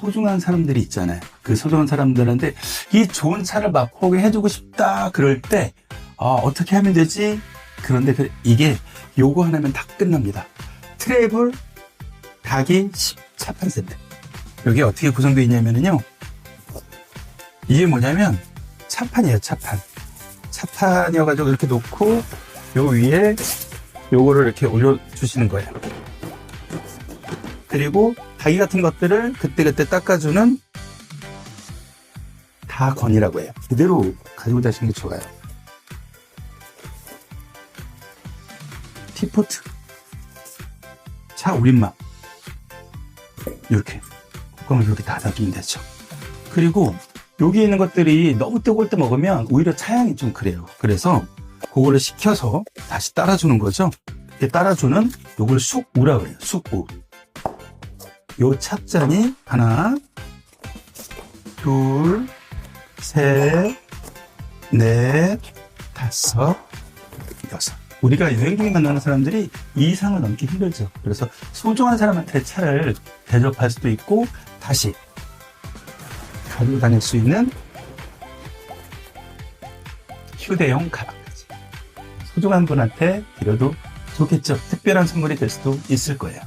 소중한 사람들이 있잖아요. 그 소중한 사람들한테 이 좋은 차를 맛보게 해주고 싶다. 그럴 때, 아, 어떻게 하면 되지? 그런데 그- 이게 요거 하나면 다 끝납니다. 트래블 닭이 10차판 세트. 여기 어떻게 구성되어 있냐면요. 이게 뭐냐면 차판이에요, 차판. 차판이어가지고 이렇게 놓고 요 위에 요거를 이렇게 올려주시는 거예요. 그리고 닭이 같은 것들을 그때그때 닦아주는 다 건이라고 해요. 그대로 가지고 다니시는 게 좋아요. 티포트. 차 우린막. 이렇게. 그럼 이렇게 닫아주면 되죠. 그리고 여기 있는 것들이 너무 뜨거울 때 먹으면 오히려 차향이 좀 그래요. 그래서 그거를 식혀서 다시 따라주는 거죠. 따라주는 요걸 쑥우라 그래요. 쑥우. 요 찻잔이 하나, 둘, 셋, 넷, 다섯, 여섯. 우리가 여행 중에 만나는 사람들이 이 이상을 넘기 힘들죠. 그래서 소중한 사람한테 차를 대접할 수도 있고 다시 가지고 다닐 수 있는 휴대용 가방까지. 소중한 분한테 드려도 좋겠죠. 특별한 선물이 될 수도 있을 거예요.